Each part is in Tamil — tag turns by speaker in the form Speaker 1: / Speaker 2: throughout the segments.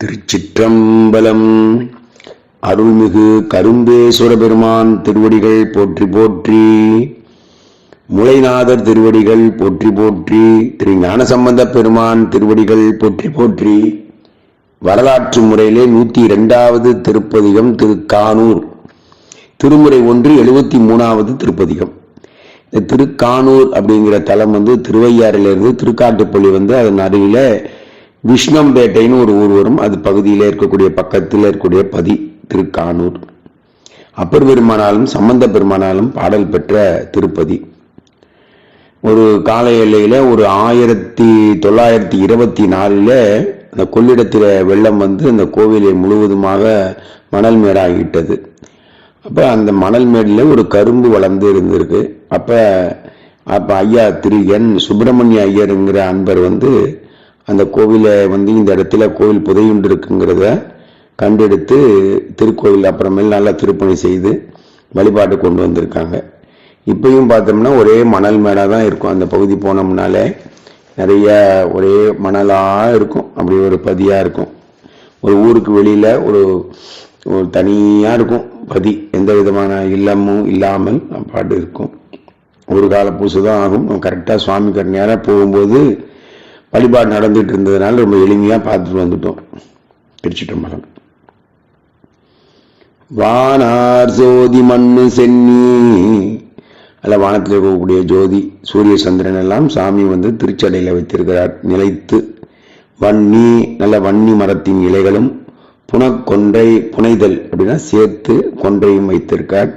Speaker 1: திருச்சிற்றம்பலம். அருள்மிகு கரும்பேஸ்வர பெருமான் திருவடிகள் போற்றி போற்றி முளைநாதர் திருவடிகள் போற்றி போற்றி திரு ஞானசம்பந்த பெருமான் திருவடிகள் போற்றி போற்றி வரலாற்று முறையிலே நூற்றி இரண்டாவது திருப்பதிகம் திருக்கானூர். திருமுறை ஒன்று எழுபத்தி மூணாவது திருப்பதிகம். இந்த திருக்கானூர் அப்படிங்கிற தலம் வந்து திருவையாறிலிருந்து திருக்காட்டுப்பள்ளி வந்து அதன் அருகில் விஷ்ணம்பேட்டைன்னு ஒரு ஊர் வரும். அது பகுதியில் இருக்கக்கூடிய பக்கத்தில் இருக்கக்கூடிய பதி திருக்கானூர். அப்பர் பெருமானாலும் சம்பந்த பெருமானாலும் பாடல் பெற்ற திருப்பதி. ஒரு கால எல்லையில் ஒரு ஆயிரத்தி தொள்ளாயிரத்தி இருபத்தி நாலில் அந்த கொள்ளிடத்தில் வெள்ளம் வந்து அந்த கோவிலை முழுவதுமாக மணல் மேடாகிட்டது அப்போ அந்த மணல் மேடில் ஒரு கரும்பு வளர்ந்து இருந்திருக்கு. அப்போ அப்போ ஐயா திரு என் சுப்பிரமணிய ஐயருங்கிற அன்பர் வந்து அந்த கோவிலை வந்து இந்த இடத்துல கோவில் புதையுண்டு இருக்குங்கிறத கண்டெடுத்து திருக்கோவில் அப்புறமேல் நல்லா திருப்பணி செய்து வழிபாட்டு கொண்டு வந்திருக்காங்க. இப்பயும் பார்த்தோம்னா ஒரே மணல் மேடாக தான் இருக்கும். அந்த பகுதி போனோம்னாலே நிறைய ஒரே மணலாக இருக்கும். அப்படி ஒரு பதியாக இருக்கும். ஒரு ஊருக்கு வெளியில் ஒரு ஒரு தனியாக இருக்கும் பதி. எந்த விதமான இல்லமும் இல்லாமல் பாட்டு இருக்கும். ஒரு கால பூசு தான் ஆகும். கரெக்டாக சுவாமி கருணையார போகும்போது வழிபாடு நடந்துட்டு இருந்ததுனால ரொம்ப எளிமையாக பார்த்துட்டு வந்துட்டோம். திருச்சிட்டம்பலம் வானார் ஜோதி மண்ணு சென்னி. அல்ல வானத்தில் இருக்கக்கூடிய ஜோதி சூரிய சந்திரன் எல்லாம் சாமி வந்து திருச்சடையில் வைத்திருக்கிறார். நிலைத்து வன்னி நல்ல வன்னி மரத்தின் இலைகளும் புனக்கொன்றை புனைதல் அப்படின்னா சேர்த்து கொன்றையும் வைத்திருக்கார்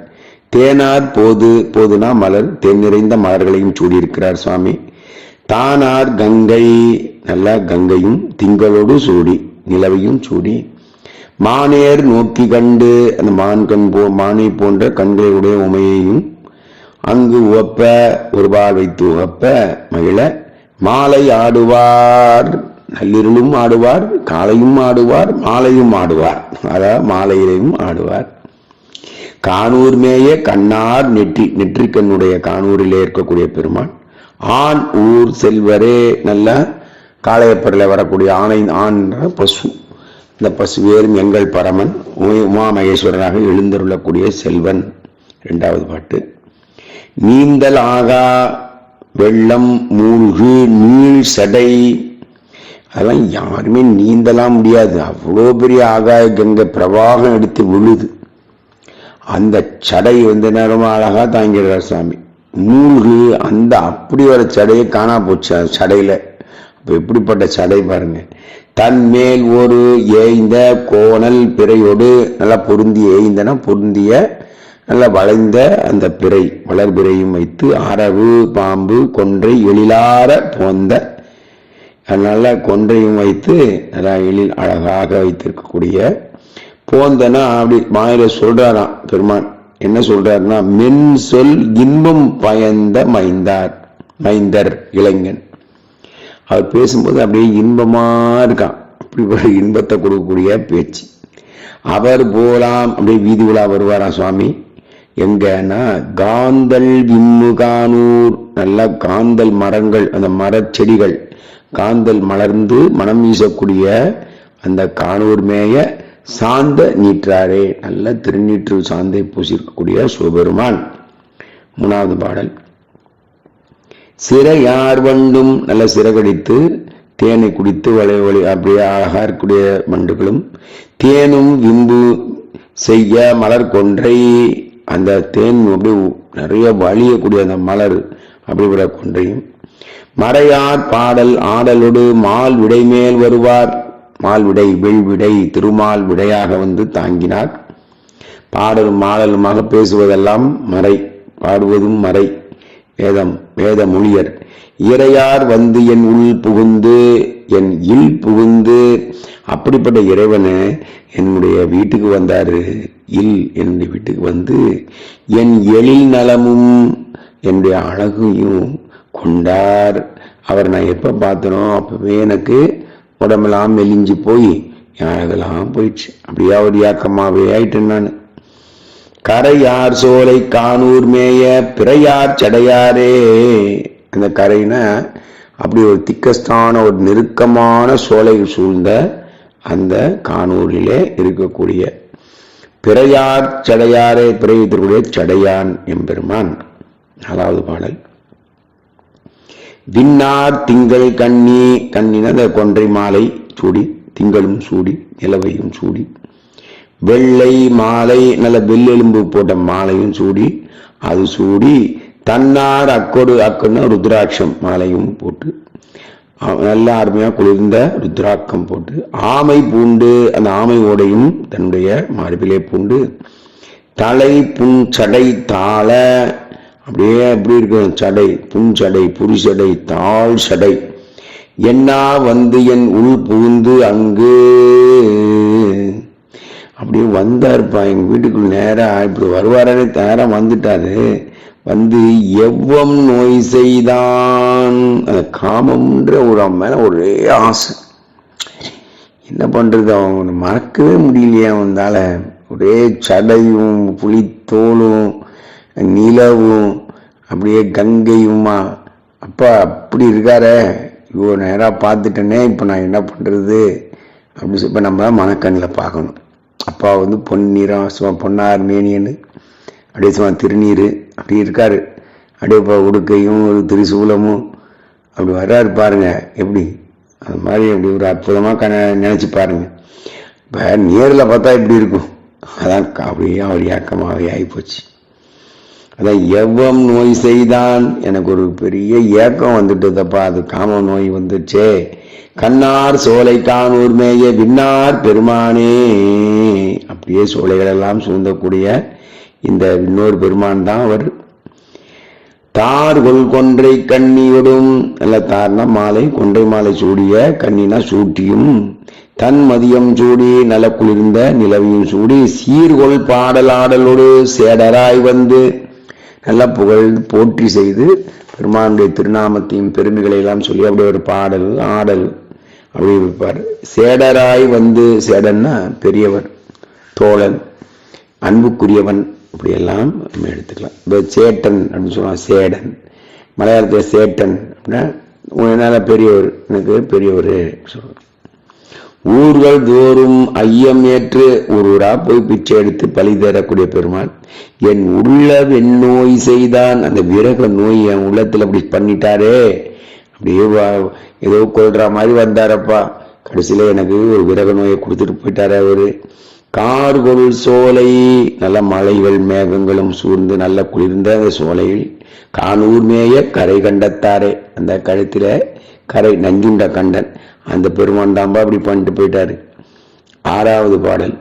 Speaker 1: தேனார் போது போதுனா மலர் தேன் நிறைந்த மலர்களையும் சூடியிருக்கிறார் சுவாமி. தானார் கங்கை நல்ல கங்கையும் திங்களோடு சூடி நிலவையும் சூடி மானேர் நோக்கி கண்டு அந்த மான் கண் போ மானை போன்ற கண்களுடைய உமையையும் அங்கு உவப்ப ஒருபால் வைத்து உவப்ப மகிழ மாலை ஆடுவார். நள்ளிருளும் ஆடுவார் காலையும் ஆடுவார் மாலையும் ஆடுவார். அதாவது மாலையிலையும் ஆடுவார். கானூர் மேய கண்ணார் நெற்றி நெற்றிக்கண்ணுடைய கானூரிலே இருக்கக்கூடிய பெருமான். ஆண் ஊர் செல்வரே நல்ல காளையப்பரில் வரக்கூடிய ஆணை ஆண் பசு. இந்த பசுவேரும் எங்கள் பரமன் உமா மகேஸ்வரனாக எழுந்தருளக்கூடிய செல்வன். இரண்டாவது பாட்டு. நீந்தல் ஆகா வெள்ளம் மூழ்கு நீள் சடை. அதெல்லாம் யாருமே நீந்தலாம் முடியாது. அவ்வளோ பெரிய ஆகாய கங்கை பிரவாகம் எடுத்து விழுது. அந்த சடை வந்து நேரமும் அழகா தாங்கிடுறார் சாமி. நூல்கு அந்த அப்படி ஒரு சடையை காணா போச்சு அந்த சடையில. அப்ப எப்படிப்பட்ட சடை பாருங்க. தன் மேல் ஒரு ஏய்ந்த கோணல் பிறையோடு நல்லா பொருந்திய ஏய்ந்தனா பொருந்திய நல்லா வளைந்த அந்த பிறை வளர் பிறையும் வைத்து அரவு பாம்பு கொன்றை எழிலார போந்த அதனால கொன்றையும் வைத்து நல்லா எழில் அழகாக வைத்திருக்கக்கூடிய போந்தனா அப்படி வாயில சொல்றாராம் பெருமான். என்ன சொல்றாருன்னா மென் சொல் இன்பம் பயந்த மைந்தார் மைந்தர் இளைஞன். அவர் பேசும்போது அப்படியே இன்பமா இருக்கான். அப்படி ஒரு இன்பத்தை கொடுக்கக்கூடிய பேச்சு. அவர் போலாம் அப்படியே வீதி உலா வருவாராம் சுவாமி. எங்கன்னா காந்தல் விம்முகானூர் நல்ல காந்தல் மரங்கள் அந்த மரச்செடிகள் காந்தல் மலர்ந்து மனம் வீசக்கூடிய அந்த காணூர் மேய சாந்த நீற்றாரே நல்ல திருநீற்று சாந்தை பூசிருக்கக்கூடிய சிவபெருமான். மூணாவது பாடல். சிறையார் வண்டும் நல்ல சிறகடித்து தேனை குடித்து வளைய வழி அப்படியே அழகா இருக்கக்கூடிய வண்டுகளும் தேனும் விம்பு செய்ய மலர் கொன்றை அந்த தேன் அப்படியே நிறைய வழியக்கூடிய அந்த மலர் அப்படிப்பட கொன்றையும். மறையார் பாடல் ஆடலோடு மால் விடைமேல் வருவார். மால்விடை வெள்விடை திருமால் விடையாக வந்து தாங்கினார். பாடலும் மாடலுமாக பேசுவதெல்லாம் மறை பாடுவதும் மறை. வேதம் வேத மொழியர் இறையார் வந்து என் உள் புகுந்து என் இல் புகுந்து. அப்படிப்பட்ட இறைவனை என்னுடைய வீட்டுக்கு வந்தார். இல் என்னுடைய வீட்டுக்கு வந்து என் எழில் நலமும் என்னுடைய அழகையும் கொண்டார். அவர் நான் எப்போ பார்த்தனோ அப்பவே எனக்கு உடம்பெல்லாம் மெலிஞ்சு போய் இதெல்லாம் போயிடுச்சு? அப்படியே ஒரு யாக்கமாவே ஆயிட்டேன் நான். கரையார் சோலை கானூர் மேய பிறையார் சடையாரே. அந்த கரைனா அப்படி ஒரு திக்கஸ்தான ஒரு நெருக்கமான சோலை சூழ்ந்த அந்த கானூரிலே இருக்கக்கூடிய பிறையார் சடையாரே பிறவித்திருக்கூடிய சடையான் எம்பெருமான் நாலாவது பாடல். தின்னார் திங்கள் கண்ணி கண்ணின அந்த கொன்றை மாலை சூடி திங்களும் சூடி நிலவையும் சூடி. வெள்ளை மாலை நல்ல வெள்ளெலும்பு போட்ட மாலையும் சூடி அது சூடி தன்னார் அக்கொடு அக்கொன்னு ருத்ராட்சம் மாலையும் போட்டு நல்லா அருமையாக குளிர்ந்த ருத்ராக்கம் போட்டு ஆமை பூண்டு அந்த ஆமை ஓடையும் தன்னுடைய மார்பிலே பூண்டு தலை புஞ்சடை தாள அப்படியே அப்படி இருக்கும்? சடை புஞ்சடை புரிசடை தாழ் சடை. என்னா வந்து என் உள் புகுந்து அங்கு? அப்படியே வந்தாருப்பா எங்கள் வீட்டுக்குள் நேராக இப்படி வருவாரே தயாராக வந்துட்டாரு. வந்து எவ்வம் நோய் செய்தான். அந்த காமம்ன்ற ஒரு அவன் ஒரே ஆசை. என்ன பண்ணுறது அவன்? மறக்கவே முடியலையே அவனால ஒரே சடையும் புளித்தோலும் நிலவும் அப்படியே கங்கையுமா? அப்பா அப்படி இருக்காரே. ஐயோ நேராக பார்த்துட்டேனே இப்போ நான் என்ன பண்ணுறது அப்படி சொல்லி இப்போ நம்ம மனக்கண்ணில் பார்க்கணும். அப்பா வந்து பொன்னிறம் சும்மா பொன்னார் மேனியன்னு அப்படியே சும்மா திருநீர் அப்படி இருக்கார். அப்படியே இப்போ உடுக்கையும் ஒரு திரிசூலமும் அப்படி வர்றாரு பாருங்கள் எப்படி? அது மாதிரி அப்படி ஒரு அற்புதமாக கண நினச்சி பாருங்கள் இப்போ நேரில் பார்த்தா இப்படி இருக்கும். அதான் அப்படியே அவர் ஏக்கமாகவே ஆகிப்போச்சு அதான் எவ்வம் நோய் செய்தான் எனக்கு ஒரு பெரிய ஏக்கம் வந்துட்டதப்பா. அது காம நோய் வந்துச்சே. கண்ணார் சோலை காணூர் மேய விண்ணார் பெருமானே. அப்படியே சோலைகளெல்லாம் சூழ்ந்தக்கூடிய இந்த இன்னொரு பெருமான் தான் அவர். தார் கொள் கொன்றை கண்ணியோடும் நல்ல தார்னா மாலை கொன்றை மாலை சூடிய கண்ணினா சூட்டியும். தன் மதியம் சூடி நல குளிர்ந்த நிலவையும் சூடி சீர்கொள் பாடலாடலோடு சேடராய் வந்து நல்லா புகழ்ந்து போற்றி செய்து பெருமானுடைய திருநாமத்தையும் பெருமைகளை எல்லாம் சொல்லி அப்படி ஒரு பாடல் ஆடல் அப்படி இருப்பார் சேடராய் வந்து சேடன்னா பெரியவர் தோழன் அன்புக்குரியவன் இப்படியெல்லாம் நம்ம எடுத்துக்கலாம். இப்போ சேட்டன் அப்படின்னு சொல்லுவான் சேடன். மலையாளத்தில் சேட்டன் அப்படின்னா உன்னால் பெரியவர் எனக்கு பெரியவர் சொல்லுவாங்க ஊர்கள் தோறும் ஐயம் ஏற்று ஒருவரா போய் பிச்சை எடுத்து பழி தரக்கூடிய பெருமான் என் உள்ள வெண்ணோய் செய்தான். அந்த விரக நோய் என் உள்ளத்துல அப்படி பண்ணிட்டாரே. அப்படியே வா- ஏதோ கொள்ற மாதிரி வந்தாரப்பா. கடைசியில எனக்கு ஒரு விரக நோயை கொடுத்துட்டு போயிட்டாரு அவரு. கார்கொள் சோலை நல்ல மலைகள் மேகங்களும் சூழ்ந்து நல்ல குளிர்ந்த அந்த சோலையில் கானூர் மேய கரை கண்டத்தாரே. அந்த கழுத்தில் கரை நஞ்சுண்ட கண்டன். அந்த பெருமான் தாம்பா அப்படி பண்ணிட்டு போயிட்டாரு. ஆறாவது பாடல்.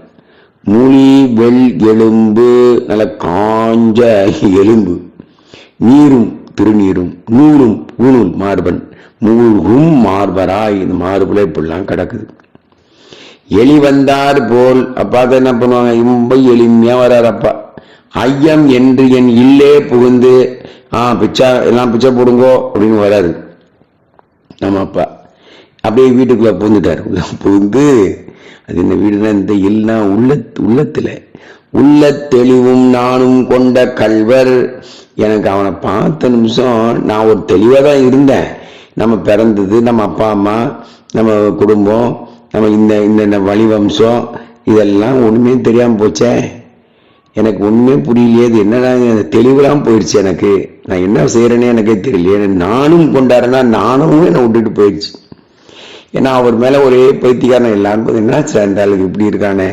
Speaker 1: முனி வெள் எலும்பு நல்ல காஞ்ச எலும்பு. நீரும் திருநீரும் நூலும் ஊனும் மார்பன். மூழ்கும் மார்பராய் இந்த மார்புல இப்படிலாம் கிடக்குது. எலி வந்தார் போல். அப்பா என்ன பண்ணுவாங்க? ரொம்ப எளிமையா வரார் அப்பா. ஐயம் என்று என் இல்லே புகுந்து ஆ பிச்சா எல்லாம் பிச்சை போடுங்கோ அப்படின்னு வராது நம்ம அப்பா. அப்படியே வீட்டுக்குள்ளே புகுந்துட்டார். உள்ள புகுந்து அது இந்த வீடுனா இந்த இல்லா உள்ள உள்ளத்தில். உள்ள தெளிவும் நானும் கொண்ட கல்வர் எனக்கு அவனை பார்த்த நிமிஷம் நான் ஒரு தெளிவாக தான் இருந்தேன். நம்ம பிறந்தது நம்ம அப்பா அம்மா நம்ம குடும்பம் நம்ம இந்த இந்த வழிவம்சம் இதெல்லாம் ஒன்றுமே தெரியாமல் போச்சே. எனக்கு ஒண்ணுமே புரியலையே இது என்னடா தெளிவெல்லாம் தெளிவுலாம் போயிடுச்சு எனக்கு. நான் என்ன செய்யறேனே எனக்கே தெரியலையே. நானும் கொண்டாடுறேன்னா நானும் என்னை விட்டுட்டு போயிடுச்சு ஏன்னா அவர் மேல ஒரே பைத்தியக்காரன் எல்லாரும் பார்த்து, என்ன அந்த ஆளுக்கு இப்படி இருக்கானே?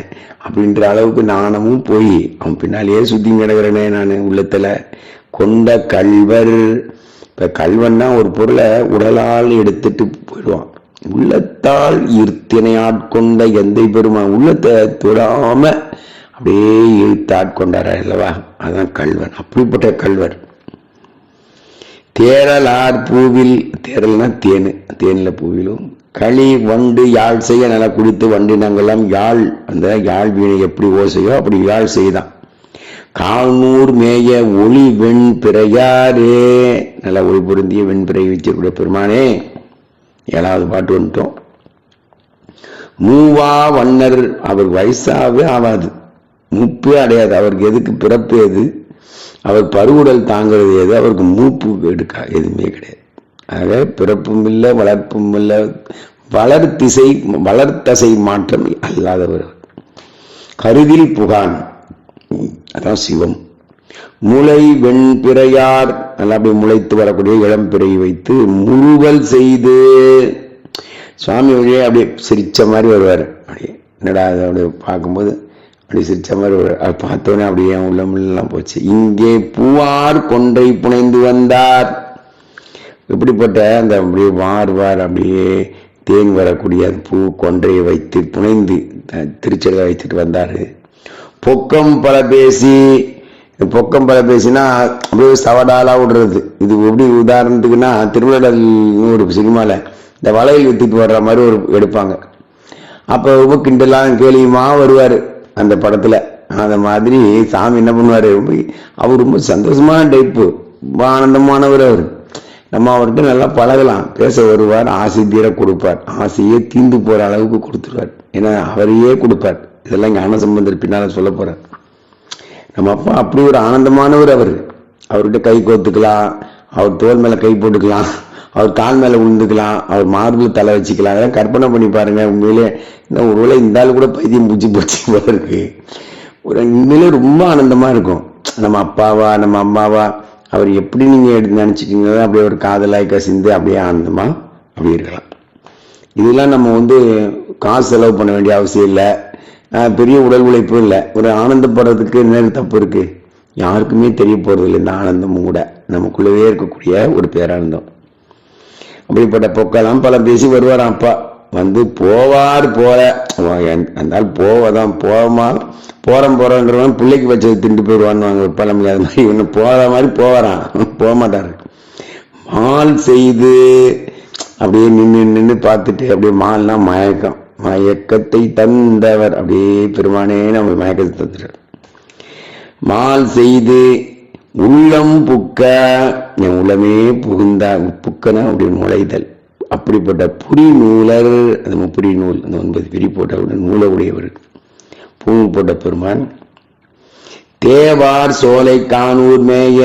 Speaker 1: அப்படின்ற அளவுக்கு நாணமும் போய் அவன் பின்னாலேயே சுத்தி கிடக்குறேனே நான் உள்ளத்துல. கொண்ட கல்வர் இப்ப கல்வன்னா ஒரு பொருளை உடலால் எடுத்துட்டு போயிடுவான். உள்ளத்தால் ஈர்த்தினை ஆட்கொண்ட எந்தை பெருமான் உள்ளத்தை தொடாம அப்படியே இழுத்து ஆட்கொண்டாரா அல்லவா அதான் கல்வன் அப்படிப்பட்ட கல்வர் தேரலார் பூவில் தேரல்னா தேனு. தேனில் பூவிலும். களி வண்டு யாழ் செய்ய நல்லா குடித்து வண்டினங்கெல்லாம் யாழ் அந்த யாழ் வீணை எப்படி ஓசையோ அப்படி யாழ் செய்தான். கால்நூர் மேய ஒளி வெண் பிறையாரே. நல்லா ஒளி பொருந்திய வெண்பிறை வச்சிருக்கிற பெருமானே. ஏழாவது பாட்டு வந்துட்டோம். மூவா வண்ணர் அவர் வயசாவே ஆகாது மூப்பே அடையாது. அவருக்கு எதுக்கு பிறப்பு எது? அவர் பருவுடல் தாங்கிறது எது? அவருக்கு மூப்பு எடுக்கா எதுவுமே கிடையாது. ஆக பிறப்பும் இல்லை வளர்ப்பும் இல்லை. வளர்த்திசை வளர்த்தசை மாற்றம் அல்லாதவர் கருதில் புகான். அதான் சிவம். முளை வெண்பிறையார் நல்லா அப்படி முளைத்து வரக்கூடிய இளம்பிறையை வைத்து முழுவல் செய்து சுவாமி வழியே அப்படியே சிரிச்ச மாதிரி வருவார். அப்படியே என்னடா அதை அப்படியே பார்க்கும்போது அப்படி சிரிச்ச மாதிரி ஒரு பார்த்தோன்னே அப்படியே என் உள்ளமெல்லாம் போச்சு. இங்கே பூவார் கொன்றை புனைந்து வந்தார். இப்படிப்பட்ட அந்த அப்படியே வார் வார் அப்படியே தேன் வரக்கூடிய அந்த பூ கொன்றையை வைத்து புனைந்து திருச்செலை வைத்துட்டு வந்தார். பொக்கம் பல பேசி பொக்கம் பல பேசினா அப்படியே சவடாலாக விடுறது. இது எப்படி உதாரணத்துக்குன்னா திருவிழல் ஒரு சினிமாவில் இந்த வளையல் வித்துட்டு வர்ற மாதிரி ஒரு எடுப்பாங்க. அப்போ ரொம்ப கிண்டலாம் கேலியுமா வருவார். அந்த படத்துல. அந்த மாதிரி சாமி என்ன பண்ணுவார்? ரொம்ப அவர் ரொம்ப சந்தோஷமான டைப்பு ரொம்ப ஆனந்தமானவர் அவர். நம்ம அவர்கிட்ட நல்லா பழகலாம். பேச வருவார் ஆசை தீர கொடுப்பார். ஆசையே தீந்து போகிற அளவுக்கு கொடுத்துருவார். ஏன்னா அவரையே கொடுப்பார். இதெல்லாம் இங்க ஆனசம்பந்தர் பின்னால் சொல்ல போகிறார் நம்ம அப்பா அப்படி ஒரு ஆனந்தமானவர் அவர். அவர்கிட்ட கை கோத்துக்கலாம். அவர் தோல் மேலே கை போட்டுக்கலாம். அவர் கால் மேல விழுந்துக்கலாம் அவர் மார்பில் தலை வச்சுக்கலாம். அதெல்லாம் கற்பனை பண்ணி பாருங்க. உண்மையிலே இந்த ஒருவேளை இந்த ஆள் கூட பைத்தியம் பூச்சி போச்சு போல இருக்கு. ஒரு உண்மையிலே ரொம்ப ஆனந்தமா இருக்கும். நம்ம அப்பாவா நம்ம அம்மாவா அவர் எப்படி நீங்க எடுத்து நினைச்சிட்டீங்களோ அப்படியே ஒரு காதலாய் கசிந்து அப்படியே ஆனந்தமா அப்படி இருக்கலாம். இதெல்லாம் நம்ம வந்து காசு செலவு பண்ண வேண்டிய அவசியம் இல்லை. பெரிய உடல் உழைப்பும் இல்லை. ஒரு ஆனந்தப்படுறதுக்கு என்ன தப்பு இருக்கு. யாருக்குமே தெரிய போறது இல்லை இந்த ஆனந்தமும் கூட. நமக்குள்ளவே இருக்கக்கூடிய ஒரு பேரானந்தம். அப்படிப்பட்ட பொக்கெல்லாம் பல பேசி வருவாராம். அப்பா வந்து போவார் போல. அந்த போவதான் போவமா போறோம் போறோன்றவன் பிள்ளைக்கு வச்சது திண்டு போயிடுவான்னு வாங்க அது மாதிரி இவனு போற மாதிரி போவாரான் போக மாட்டாரு மால் செய்து அப்படியே நின்று நின்று பார்த்துட்டு அப்படியே மால்னா மயக்கம். மயக்கத்தை தந்தவர். அப்படியே பெருமானே நம்ம மயக்கத்தை தந்துட்டார். மால் செய்து உள்ளம் புக்க என் உள்ளமே புகுந்தா புக்கனா அப்படி நுழைதல். அப்படிப்பட்ட புரி நூலர் அந்த முப்புரி நூல் அந்த ஒன்பது பிரி போட்டவுடன் நூலை உடையவர் பூங்கு போட்ட பெருமான் தேவார் சோலை காணூர் மேய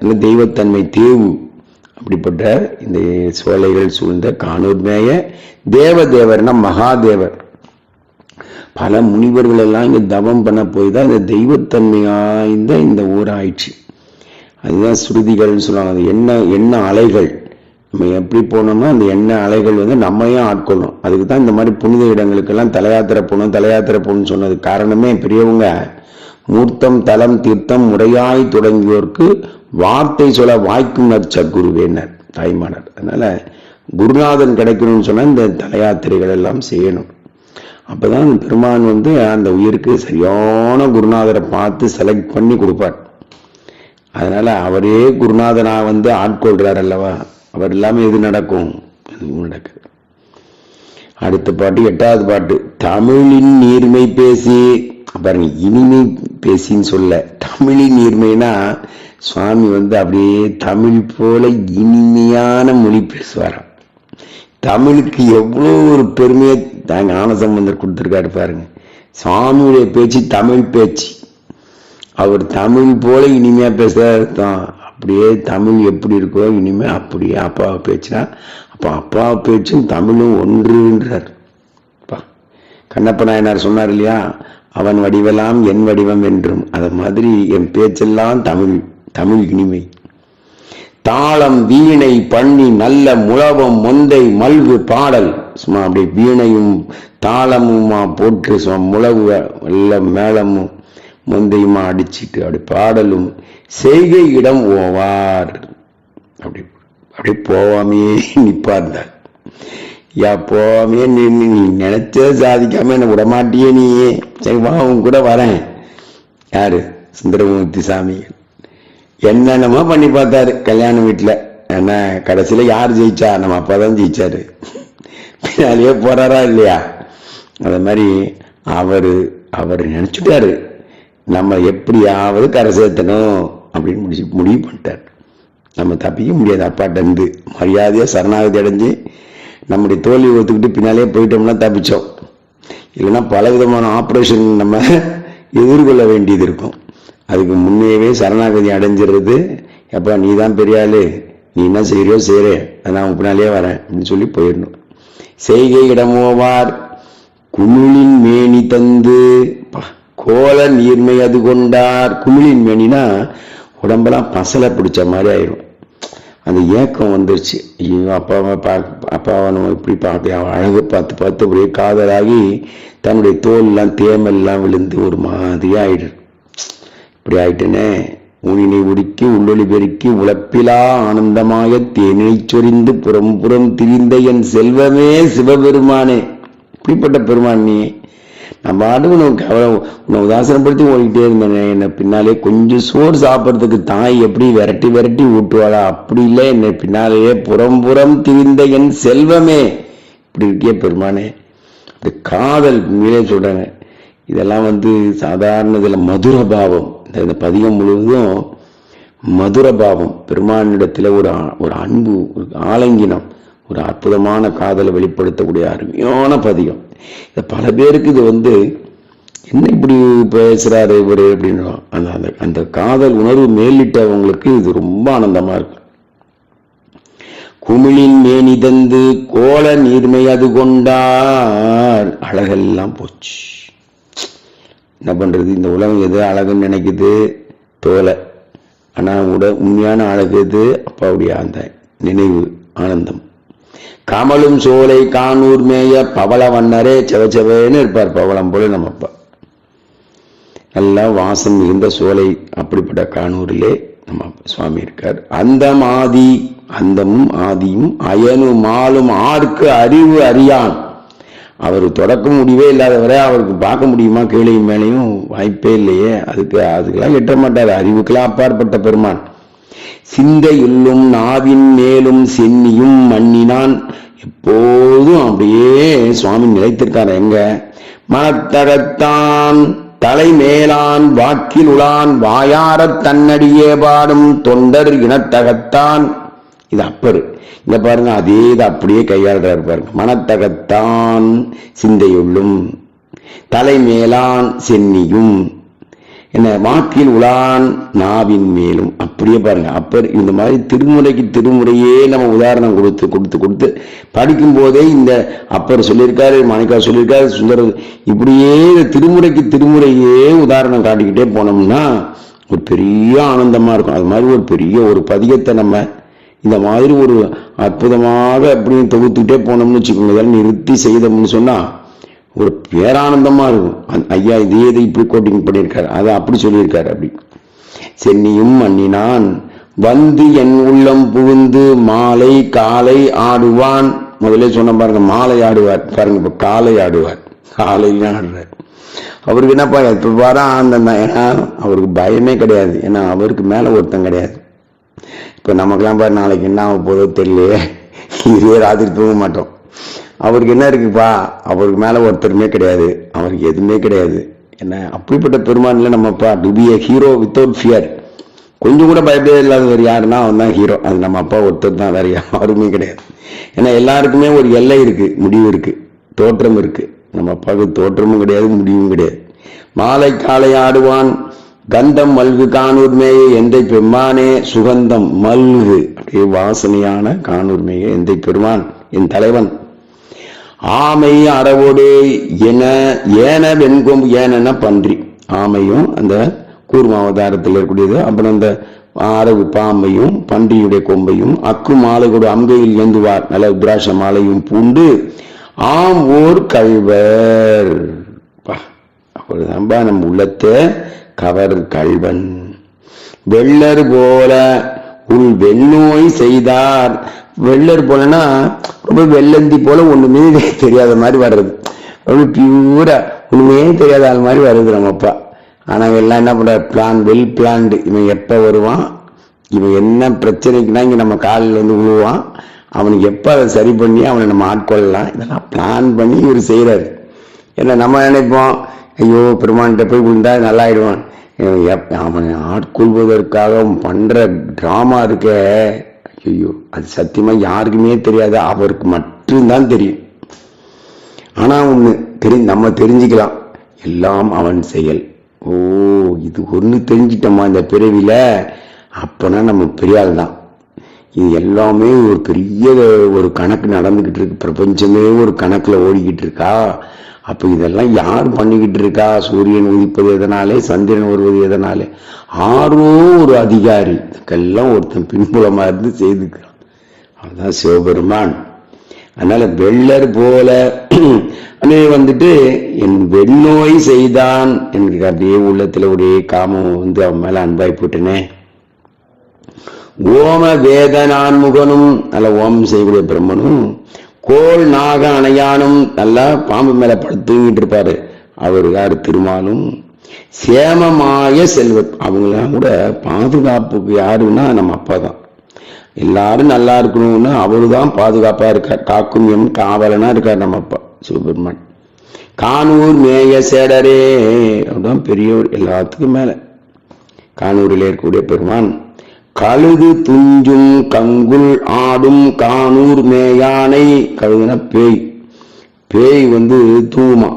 Speaker 1: இந்த தெய்வத்தன்மை தேவு. அப்படிப்பட்ட இந்த சோலைகள் சூழ்ந்த காணூர் மேய தேவதேவர்னா மகாதேவர். பல முனிவர்கள் எல்லாம் இங்கே தவம் பண்ண போய் தான் இந்த தெய்வத்தன்மை ஆய்ந்த இந்த ஊர் ஆயிடுச்சு அதுதான் ஸ்ருதிகள்னு சொல்லுவாங்க. அது என்ன என்ன அலைகள்? நம்ம எப்படி போனோம்னா அந்த எண்ணெய் அலைகள் வந்து நம்மையும் ஆட்கொள்ளும். அதுக்கு தான் இந்த மாதிரி புனித இடங்களுக்கெல்லாம் தலையாத்திரை போகணும் தலையாத்திரை போகணும்னு சொன்னது காரணமே பெரியவங்க. மூர்த்தம் தலம் தீர்த்தம் முறையாய் தொடங்கியோருக்கு வார்த்தை சொல்ல வாய்க்கும் நற்சற்குருவேனர் தாய்மானர். அதனால குருநாதன் கிடைக்கணும்னு சொன்னால் இந்த தலையாத்திரைகள் எல்லாம் செய்யணும். அப்பதான் பெருமான் வந்து அந்த உயிருக்கு சரியான குருநாதரை பார்த்து செலக்ட் பண்ணி கொடுப்பார். அதனால அவரே குருநாதனா வந்து ஆட்கொள்கிறார் அல்லவா? அவர் இல்லாமல் எது நடக்கும்? எதுவும் நடக்குது. அடுத்த பாட்டு எட்டாவது பாட்டு. தமிழின் நீர்மை பேசி பாருங்க இனிமை பேசின்னு சொல்ல தமிழின் நீர்மைனா சுவாமி வந்து அப்படியே தமிழ் போல இனிமையான மொழி பேசுவாராம். தமிழுக்கு எவ்வளோ ஒரு பெருமையை தாங்க ஆனசம்பந்தர் கொடுத்துருக்காரு பாருங்க. சுவாமியுடைய பேச்சு தமிழ் பேச்சு. அவர் தமிழ் போல இனிமையாக பேசுறாரு தான். அப்படியே தமிழ் எப்படி இருக்கோ இனிமே அப்படியே அப்பாவை பேச்சுனா அப்போ அப்பா பேச்சும் தமிழும் ஒன்றுன்றார். அப்பா. கண்ணப்ப நாயனார் சொன்னார் இல்லையா? அவன் வடிவெல்லாம் என் வடிவம் என்றும். அது மாதிரி என் பேச்செல்லாம் தமிழ் தமிழ் இனிமை. தாளம் வீணை பண்ணி நல்ல முழவம் மொந்தை மல்கு பாடல். சும்மா அப்படி வீணையும் தாளமுமா போட்டு சும்மா முழவு நல்ல மேளமும் மொந்தையுமா அடிச்சிட்டு அப்படி பாடலும் செய்கை இடம் ஓவார். அப்படி அப்படி போவாமே நிப்பார்ந்தார் யா போவாமே நீ நீ சாதிக்காம என்ன விடமாட்டியே நீ சரி வா உன் கூட வரேன். யாரு? சுந்தரமூர்த்தி சாமி என்னென்னமோ பண்ணி பார்த்தாரு கல்யாண வீட்டில் ஏன்னா கடைசியில் யார் ஜெயிச்சா? நம்ம அப்பா தான் ஜெயிச்சாரு. பின்னாலேயே போறாரா இல்லையா? அது மாதிரி அவர் அவர் நினச்சிட்டார். நம்ம எப்படியாவது கரை சேர்த்தணும் அப்படின்னு முடிச்சு முடிவு பண்ணிட்டார். நம்ம தப்பிக்க முடியாது. அப்பாட்டேருந்து மரியாதையாக சரணாகதி அடைஞ்சு நம்முடைய தோல்வி ஒத்துக்கிட்டு பின்னாலே போயிட்டோம்னா தப்பிச்சோம். இல்லைன்னா பல விதமான ஆப்ரேஷன் நம்ம எதிர்கொள்ள வேண்டியது இருக்கும். அதுக்கு முன்னையவே சரணாகதி அடைஞ்சிடுறது. எப்பா நீ தான் பெரிய ஆளு. நீ என்ன செய்யறியோ செய்யறே. நான் உன் பின்னாலேயே வரேன் அப்படின்னு சொல்லி போயிடணும். செய்கை இடமோவார். குமிழின் மேனி தந்து ப- கோல நீர்மை அது கொண்டார். குமிழின் மேனினா உடம்பெல்லாம் பசலை பிடிச்ச மாதிரி ஆயிரும். அந்த ஏக்கம் வந்துருச்சு. ஐயோ அப்பாவை பார்க்க அப்பாவை நம்ம இப்படி பார்க்க அழகு பார்த்து பார்த்து அப்படியே காதலாகி தன்னுடைய தோல்லாம் தேமெல்லாம் விழுந்து ஒரு மாதிரி ஆயிடுது. இப்படி ஆயிட்டனே ஊனினை உடுக்கி உள்ளொளி பெருக்கி உழப்பிலா ஆனந்தமாய தேனை சொரிந்து புறம் புறம் திரிந்த என் செல்வமே சிவபெருமானே. இப்படிப்பட்ட பெருமான் நீ நான் பாட்டு உனக்கு அவ்வளோ உன்னை உதாசனப்படுத்தி ஓடிக்கிட்டே இருந்தேனே என்னை பின்னாலே கொஞ்சம் சோறு சாப்பிட்றதுக்கு தாய் எப்படி விரட்டி விரட்டி ஊட்டுவாளா? அப்படி இல்லை என்னை பின்னாலேயே புறம் புறம் திரிந்த என் செல்வமே. இப்படி இருக்கியே பெருமானே. இந்த காதல் உண்மையிலே சொல்கிறாங்க இதெல்லாம் வந்து சாதாரண இதில் மதுர பாவம் இந்த பதியம் பதிகம் முழுவதும் மதுர பாவம் பெருமானிடத்தில் ஒரு ஒரு அன்பு ஒரு ஆலங்கினம் ஒரு அற்புதமான காதலை வெளிப்படுத்தக்கூடிய அருமையான பதிகம். இதை பல பேருக்கு இது வந்து என்ன இப்படி பேசுறாரு இவரு? அப்படின்னு அந்த அந்த அந்த காதல் உணர்வு மேலிட்டவங்களுக்கு இது ரொம்ப ஆனந்தமா இருக்கும் குமிழின் மேனி தந்து கோல நீர்மை அது கொண்டார். அழகெல்லாம் போச்சு. என்ன பண்றது? இந்த உலகம் எது அழகுன்னு நினைக்குது? தோலை. ஆனால் உட உண்மையான அழகு எது? அப்பாவுடைய அந்த நினைவு ஆனந்தம். கமலும் சோலை காணூர் மேய பவள வண்ணரே செவச்சவேன்னு இருப்பார் பவளம் போல நம்ம அப்பா. நல்லா வாசம் மிகுந்த சோலை அப்படிப்பட்ட காணூரிலே நம்ம சுவாமி இருக்கார். அந்த மாதி அந்தமும் ஆதியும் அயனு மாலும் ஆர்க்கு அறிவு அறியான். அவர் தொடக்க முடிவே இல்லாதவரை அவருக்கு பார்க்க முடியுமா கீழையும் மேலையும்? வாய்ப்பே இல்லையே. அதுக்கு அதுக்கெல்லாம் எட்ட மாட்டார். அறிவுக்கெல்லாம் அப்பாற்பட்ட பெருமான். சிந்தையுள்ளும் நாவின் மேலும் சென்னியும் மண்ணினான். எப்போதும் அப்படியே சுவாமி நிலைத்திருக்கார். எங்க? மனத்தகத்தான் தலைமேலான் வாக்கில் உளான் வாயாரத் தன்னடியே பாடும் தொண்டர் இனத்தகத்தான். இது அப்பரு. இங்க பாருங்க அதே இது அப்படியே கையாளுறாரு பாருங்க. மனத்தகத்தான் சிந்தையுள்ளும் தலை மேலான் சென்னியும். என்ன வாக்கில் உலான் நாவின் மேலும். அப்படியே பாருங்க அப்பர். இந்த மாதிரி திருமுறைக்கு திருமுறையே நம்ம உதாரணம் கொடுத்து கொடுத்து கொடுத்து படிக்கும் போதே இந்த அப்பர் சொல்லியிருக்காரு மாணிக்கா சொல்லியிருக்காரு சுந்தர இப்படியே இந்த திருமுறைக்கு திருமுறையே உதாரணம் காட்டிக்கிட்டே போனோம்னா ஒரு பெரிய ஆனந்தமா இருக்கும். அது மாதிரி ஒரு பெரிய ஒரு பதிகத்தை நம்ம இந்த மாதிரி ஒரு அற்புதமாக அப்படின்னு தொகுத்துக்கிட்டே போனோம்னு வச்சுக்கோங்க இதெல்லாம் நிறுத்தி செய்தோம்னு சொன்னால் ஒரு பேரானந்தமாக இருக்கும். ஐயா இதே இதை இப்படி கோட்டிங் பண்ணியிருக்காரு அதை அப்படி சொல்லியிருக்காரு அப்படி. சென்னியும் மன்னினான். வந்து என் உள்ளம் புகுந்து மாலை காலை ஆடுவான். முதலே சொன்ன பாருங்க மாலை ஆடுவார். பாருங்க இப்போ காலை ஆடுவார். காலையில் ஆடுறார். அவருக்கு என்னப்பா எப்ப பாரா அந்த ஏன்னா அவருக்கு பயமே கிடையாது. ஏன்னா அவருக்கு மேலே ஒருத்தன் கிடையாது. இப்போ நமக்கெல்லாம் பாரு நாளைக்கு என்ன ஆக போதோ தெரியலையே. இதே ராத்திரி தூங்க மாட்டோம். அவருக்கு என்ன இருக்குப்பா? அவருக்கு மேலே ஒருத்தருமே கிடையாது. அவருக்கு எதுவுமே கிடையாது. என்ன அப்படிப்பட்ட பெருமானில் நம்மப்பா to be a hero without fear கொஞ்சம் கூட பயப்படவே இல்லாதவர் யாருன்னா அவன் தான் ஹீரோ அது நம்ம அப்பா ஒருத்தர் தான் வேற யாருமே கிடையாது. ஏன்னா எல்லாருக்குமே ஒரு எல்லை இருக்கு முடிவு இருக்கு தோற்றம் இருக்கு. நம்ம அப்பாவுக்கு தோற்றமும் கிடையாது முடிவும் கிடையாது. மாலை காலை ஆடுவான் கந்தம் மல்கு காணூர்மேய எந்தை பெருமானே சுகந்தம் மல்கு. அப்படியே வாசனையான காணூர்மேய எந்தை பெருமான் என் தலைவன். ஆமை அறவோடு என ஏன வெண்கொம்பு ஏனன்னா பன்றி. ஆமையும் அந்த கூர்ம அவதாரத்தில் இருக்கக்கூடியது. அப்புறம் அந்த அரவு பாம்பையும் பன்றியுடைய கொம்பையும் அக்கு மாலை கூட அங்கையில் ஏந்துவார். நல்ல உத்ராச மாலையும் பூண்டு ஆம் ஓர் கழ்வர் பா, அப்படிதான்பா நம்ம உள்ளத்தை கவர் கல்வன் வெள்ளர் போல உன் வெண்ணோய் செய்தார். வெள்ளர் போலனா ரொம்ப வெள்ளந்தி போல ஒண்ணுமே தெரியாத மாதிரி வர்றது. ரொம்ப பியூரா ஒண்ணுமே தெரியாத ஆள் மாதிரி வருது நம்ம அப்பா. ஆனா எல்லாம் என்ன பண்ற பிளான் வெல் பிளான்டு இவன் எப்ப வருவான்? இவன் என்ன பிரச்சனைக்குன்னா இங்க நம்ம காலில் வந்து விழுவான். அவனுக்கு எப்ப அதை சரி பண்ணி அவனை நம்ம ஆட்கொள்ளலாம். இதெல்லாம் பிளான் பண்ணி இவர் செய்யறாரு என்ன நம்ம நினைப்போம்? ஐயோ பெருமான்கிட்ட போய் விழுந்தா நல்லாயிடுவான். அவன் ஆட்கொள்வதற்காக பண்ணுற பண்ற டிராமா இருக்க. ஐயோ அது சத்தியமா யாருக்குமே தெரியாது. அவருக்கு மட்டும்தான் தெரியும். ஆனா ஒண்ணு தெரி நம்ம தெரிஞ்சுக்கலாம். எல்லாம் அவன் செயல். ஓ இது ஒண்ணு தெரிஞ்சிட்டோமா இந்த பிறவியில்? அப்பனா நம்ம பெரிய ஆள் தான். இது எல்லாமே ஒரு பெரிய ஒரு கணக்கு நடந்துக்கிட்டு இருக்கு. பிரபஞ்சமே ஒரு கணக்குல ஓடிக்கிட்டு இருக்கா? அப்போ இதெல்லாம் யார் பண்ணிக்கிட்டு இருக்கா? சூரியன் உதிப்பது எதனாலே? சந்திரன் வருவது எதனாலே? ஆரோ ஒரு அதிகாரி. இதுக்கெல்லாம் ஒருத்தன் பின்புலமா இருந்து செய்துக்கிறான். அதுதான் சிவபெருமான். அதனால வெள்ளர் போல அண்ணே வந்துட்டு என் வெண்ணோய் செய்தான் எனக்கு அப்படியே உள்ளத்துல ஒரே காமம் வந்து அவன் மேல அன்பாய் போட்டனே. ஓம வேத நான்முகனும் நல்ல ஓமம் செய்யக்கூடிய பிரம்மனும் கோல் நாக அணையானும் நல்லா பாம்பு மேல படுத்து தூங்கிட்டு இருப்பாரு. அவர் யாரு திருமாலும்? சேமமாய செல்வம். அவங்களாம் கூட பாதுகாப்புக்கு யாருன்னா நம்ம அப்பா தான். எல்லாரும் நல்லா இருக்கணும்னு அவரு தான் பாதுகாப்பா இருக்கார். காக்கும் எம் காவலனா இருக்கார் நம்ம அப்பா சிவபெருமான் கானூர் மேய சேடரே அப்படிதான் பெரியவர் எல்லாத்துக்கும் மேல. கானூரில் இருக்கக்கூடிய பெருமான். கழுது துஞ்சும் கங்குல் ஆடும் கானூர் மேயானை கழுகுன பேய். பேய் வந்து தூமா.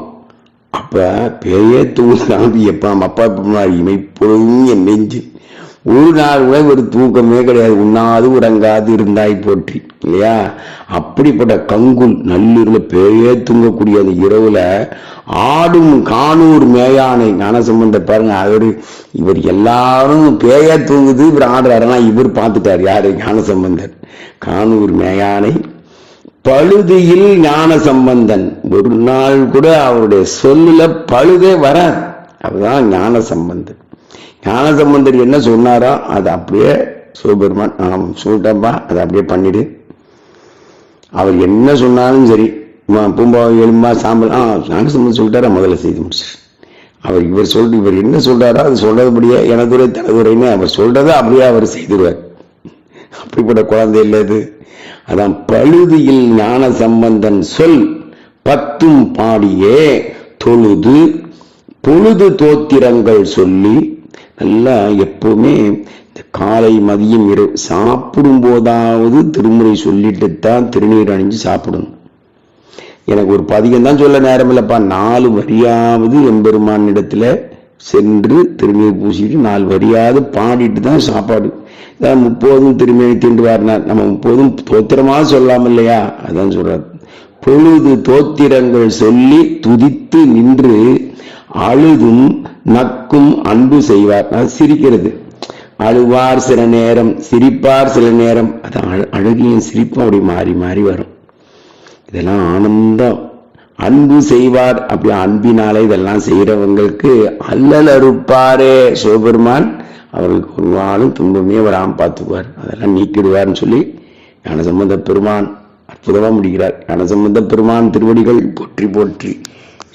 Speaker 1: அப்ப பேயே தூங்குதான் எப்ப நம்ம அப்பா இமை இமைப்பொழுதும் என் நெஞ்சு. ஒரு நாள் கூட ஒரு தூக்கமே கிடையாது. உண்ணாது உறங்காது இருந்தாய் போற்றி. இல்லையா? அப்படிப்பட்ட கங்குல் நல்லூர்ல பேயே தூங்கக்கூடிய அந்த இரவுல ஆடும் கானூர் மேயானை ஞானசம்பந்த பாருங்க அவர் இவர் எல்லாரும் பேய தூங்குது இவர் ஆடுறாருன்னா இவர் பார்த்துட்டார். யாரு? ஞானசம்பந்தர். கானூர் மேயானை. பழுதியில் ஞான சம்பந்தன் ஒரு நாள் கூட அவருடைய சொல்லுல பழுதே வராது. அதுதான் ஞான சம்பந்தன் ஞான சம்பந்தர் என்ன சொன்னாரோ அது அப்படியே சிவபெருமான் நான் சொல்லிட்டேன்ப்பா அதை அப்படியே பண்ணிடு. அவர் என்ன சொன்னாலும் சரி பூம்பா எலும்பா சாம்பல். ஆ ஞான சம்பந்தம் சொல்லிட்டாரா? முதல்ல செய்து முடிச்சு அவர் இவர் சொல்லிட்டு இவர் என்ன சொல்றாரோ அது சொல்றதுபடியே எனதுரை தனதுரைன்னு அவர் சொல்றதை அப்படியே அவர் செய்திருவார். அப்படிப்பட்ட குழந்தை இல்லை இது அதான் பழுதியில் ஞான சம்பந்தன் சொல் பத்தும் பாடியே தொழுது பொழுது தோத்திரங்கள் சொல்லி நல்லா எப்பவுமே இந்த காலை மதியம் இரவு சாப்பிடும் போதாவது திருமுறை சொல்லிட்டு தான் திருநீர் அணிஞ்சு சாப்பிடணும். எனக்கு ஒரு பதிகம் தான் சொல்ல நேரம் இல்லைப்பா நாலு வரியாவது எம்பெருமான் இடத்துல சென்று திருநீர் பூசிட்டு நாலு வரியாவது பாடிட்டு தான் சாப்பாடு. இதான் முப்போதும் திருமணி தீண்டுவார்னார் நம்ம முப்போதும் தோத்திரமாக சொல்லாம இல்லையா அதான் சொல்றார். பொழுது தோத்திரங்கள் சொல்லி துதித்து நின்று அழுதும் நக்கும் அன்பு செய்வார். அது சிரிக்கிறது. அழுவார் சில நேரம் சிரிப்பார் சில நேரம். அது அழ- சிரிப்பும் அப்படி மாறி மாறி வரும். இதெல்லாம் ஆனந்தம். அன்பு செய்வார். அப்படி அன்பினாலே இதெல்லாம் செய்யறவங்களுக்கு அல்லல் அறுப்பாரே சிவபெருமான். அவர்களுக்கு ஒரு நாளும் துன்பமே வராம பார்த்துக்குவார். அதெல்லாம் நீக்கிடுவார்னு சொல்லி ஞானசம்பந்த பெருமான் அற்புதமாக முடிக்கிறார். ஞானசம்பந்த பெருமான் திருவடிகள் போற்றி போற்றி.